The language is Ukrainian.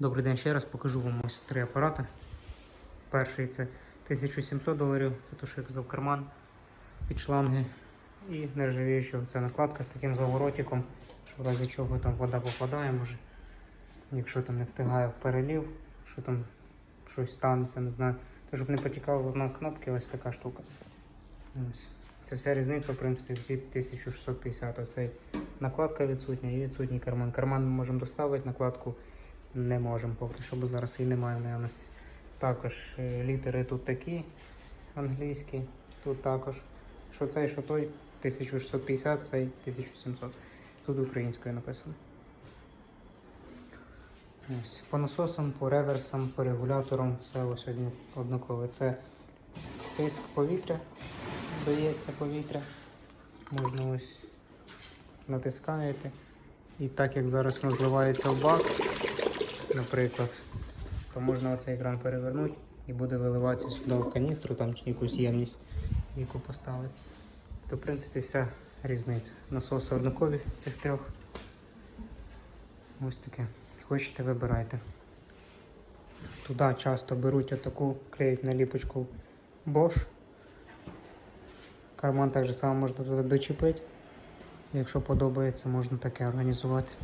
Добрий день ще раз покажу вам ось три апарати. Перший це 1700 доларів, це то, що я казав, карман під шланги. І нержавіюча ця накладка з таким заворотиком, що в разі чого там вода попадає, може. Якщо там не встигає в перелів, що там щось станеться, не знаю. То щоб не потікало на кнопки, ось така штука. Ось. Це вся різниця, в принципі, від 1650. Оцей накладка відсутня і відсутній карман. Карман ми можемо доставити, накладку не можемо поки що, бо зараз її немає наявності. Також е, літери тут такі англійські, тут також. Що цей, що той 1650, цей 1700. Тут українською написано. Ось. По насосам, по реверсам, по регуляторам все ось однакове. Це тиск повітря, дається повітря. Можна ось натискаєте. І так як зараз розливається в бак, наприклад, то можна оцей екран перевернути і буде виливатися сюди в каністру там якусь ємність, яку поставити. То, в принципі, вся різниця. Насоси однакові цих трьох. Ось таке. Хочете, вибирайте. Туди часто беруть отаку, клеють наліпочку Bosch. Карман так само можна туди дочепити. Якщо подобається, можна таке організувати.